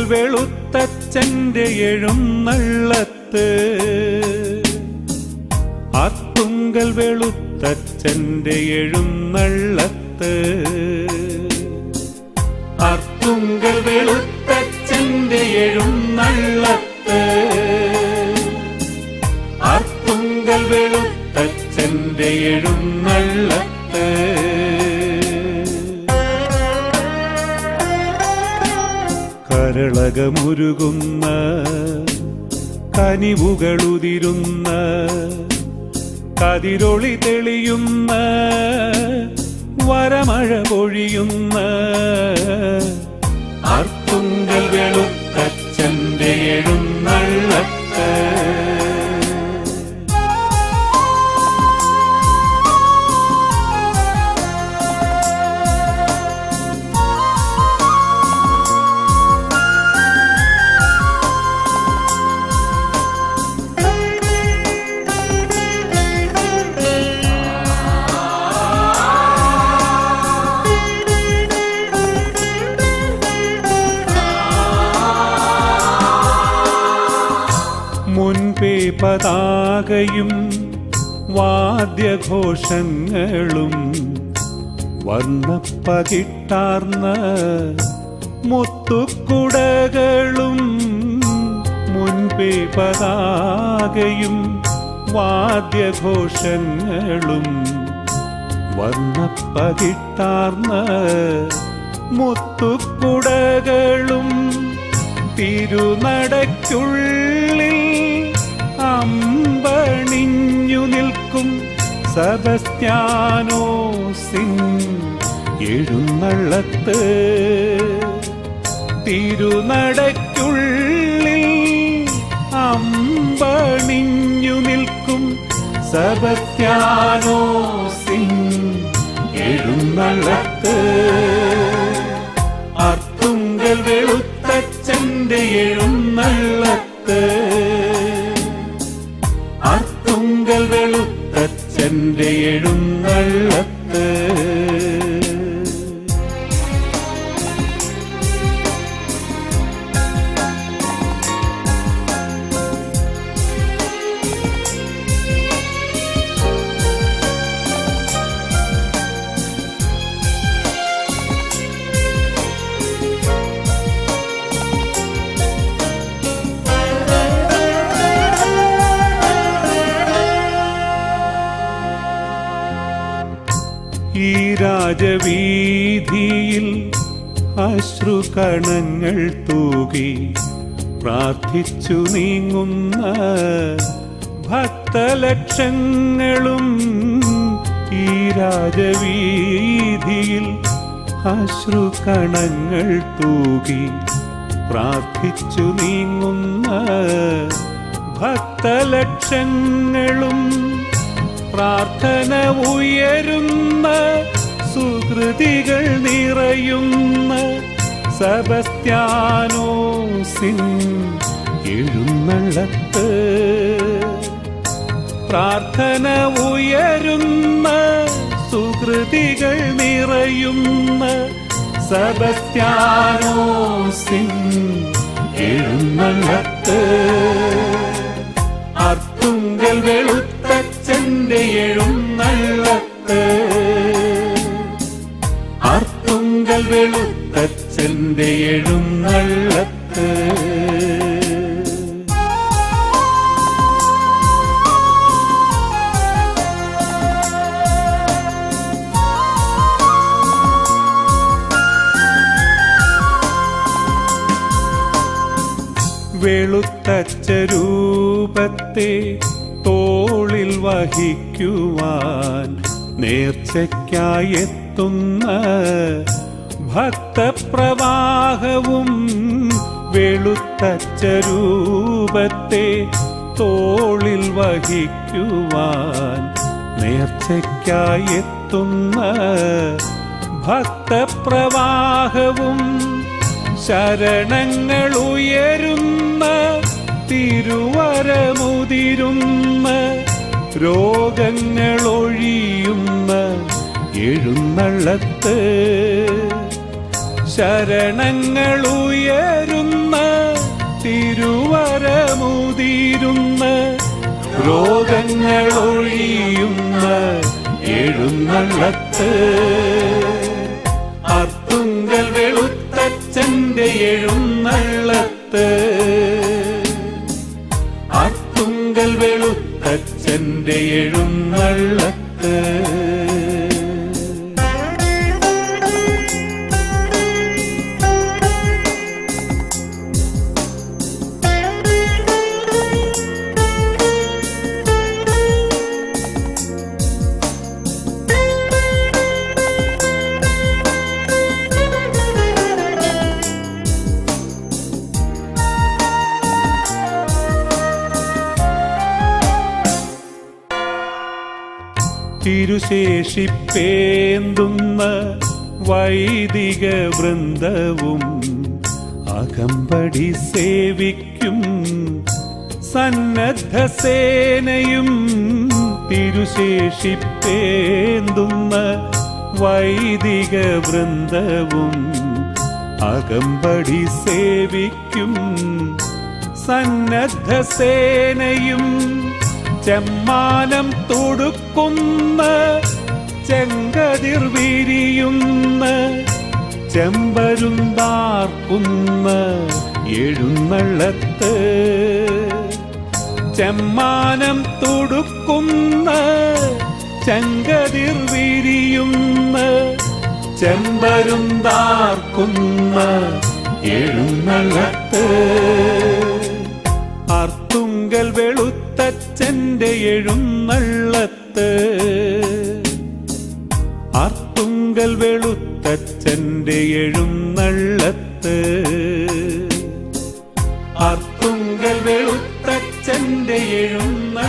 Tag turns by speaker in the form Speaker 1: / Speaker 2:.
Speaker 1: അർത്തുങ്കൽ വെളുത്തച്ഛന്റെ എഴുന്നള്ളത്ത്. അത്തുങ്കൽ വെളുത്തച്ഛന്റെ എഴുന്നള്ളത്ത്. അത്തുങ്കൽ വെളുത്തച്ഛന്റെ കരളകമുരുകുന്ന കനിവുകളുതിരുന്ന കതിരൊളി തെളിയുന്ന വരമഴ പൊഴിയുന്ന അർത്തുങ്കൽ വെളുത്തച്ഛന്റെ എഴുന്നള്ളത്ത്. മുൻപേ പതാകയും വാദ്യഘോഷങ്ങളും വർണപ്പകിട്ടാർന്ന മുത്തുക്കുടകളും മുൻപേ പതാകയും വാദ്യഘോഷങ്ങളും വർണപ്പകിട്ടാർന്ന മുത്തുക്കുടകളും തിരുനടയ്ക്കുള്ളിൽ സബസ്ത്യാനോസിൻ എഴുന്നള്ളത്ത്. തിരുനടയ്ക്കുള്ളിൽ അമ്പണിഞ്ഞു നിൽക്കും സബസ്ത്യാനോസിൻ എഴുന്നള്ളത്ത്. അർത്തുങ്കൽ വെളുത്തച്ഛന്റെ എഴുന്നള്ളത്ത്. അർത്തുങ്കൽ വെളുത്തച്ഛന്റെ എഴുന്നള്ളത്ത് രാജവീതിയിൽ അശ്രുകണങ്ങൾ തൂകി പ്രാർത്ഥിച്ചു നീങ്ങുന്ന ഭക്തലക്ഷങ്ങളും ഈ രാജവീതിയിൽ അശ്രുകണങ്ങൾ തൂകി പ്രാർത്ഥിച്ചു നീങ്ങുന്ന ഭക്തലക്ഷങ്ങളും പ്രാർത്ഥന ഉയരുന്ന സുഹൃതികൾ നിറയുന്ന സബസ്ത്യാനോസിൻ എഴുന്നള്ളത്ത്. പ്രാർത്ഥന ഉയരുന്ന സുഹൃതികൾ നിറയുന്ന സബസ്ത്യാനോസിൻ എഴുന്നള്ളത്ത്. അർത്തുങ്കൽ വെളുത്തച്ഛന്റെ എഴുന്നള്ളത്ത്. വെളുത്തച്ഛന്റെ എഴുന്നള്ളത്ത് വെളുത്തച്ച തോളിൽ വഹിക്കുവാൻ നേർച്ചയ്ക്കായി എത്തുന്ന ഭക്തപ്രവാഹവും വെളുത്തച്ച രൂപത്തെ തോളിൽ വഹിക്കുവാൻ നേർച്ചയ്ക്കായി എത്തുന്ന ഭക്തപ്രവാഹവും ശരണങ്ങൾ ഉയരുന്ന തിരുവരമുതിരുന്ന രോഗങ്ങൾ ഒഴിയുന്ന എഴുന്നള്ളത്ത് ശരണങ്ങൾ ഉയരുന്ന തിരുവരമുതിരുന്ന രോഗങ്ങൾ ഒഴിയുന്ന എഴുന്നള്ളത്ത്. അത്തുങ്കൽ വെളുത്തച്ഛന്റെ എഴുന്നള്ളത്ത്. അത്തുങ്കൽ വെളുത്തച്ഛന്റെ എഴുന്നള്ളത്ത്. തിരുശേഷിപ്പേന്തുന്ന വൈദിക വൃന്ദവും അകമ്പടി സേവിക്കും സന്നദ്ധ സേനയും തിരുശേഷിപ്പേന്തുന്ന വൈദിക വൃന്ദവും അകമ്പടി സേവിക്കും സന്നദ്ധ സേനയും ചെമ്മാനം തൊടുക്കുന്ന ചെങ്കതിർ വിരിയുന്ന ചെമ്പരുന്താർക്കുന്ന എഴുന്നള്ളത്ത്. ചെമ്മാനം തുടുക്കുന്ന ചെങ്കതിർ വിരിയുന്ന ചെമ്പരുന്താർക്കുന്ന എഴുന്നള്ളത്ത്. അർത്തുങ്കൽ വെളുത്തച്ഛന്റെ എഴുന്നള്ളത്ത്. അർത്തുങ്കൽ വെളുത്തച്ഛന്റെ എഴുന്നള്ളത്ത്. അർത്തുങ്കൽ വെളുത്തച്ഛന്റെ എഴുന്ന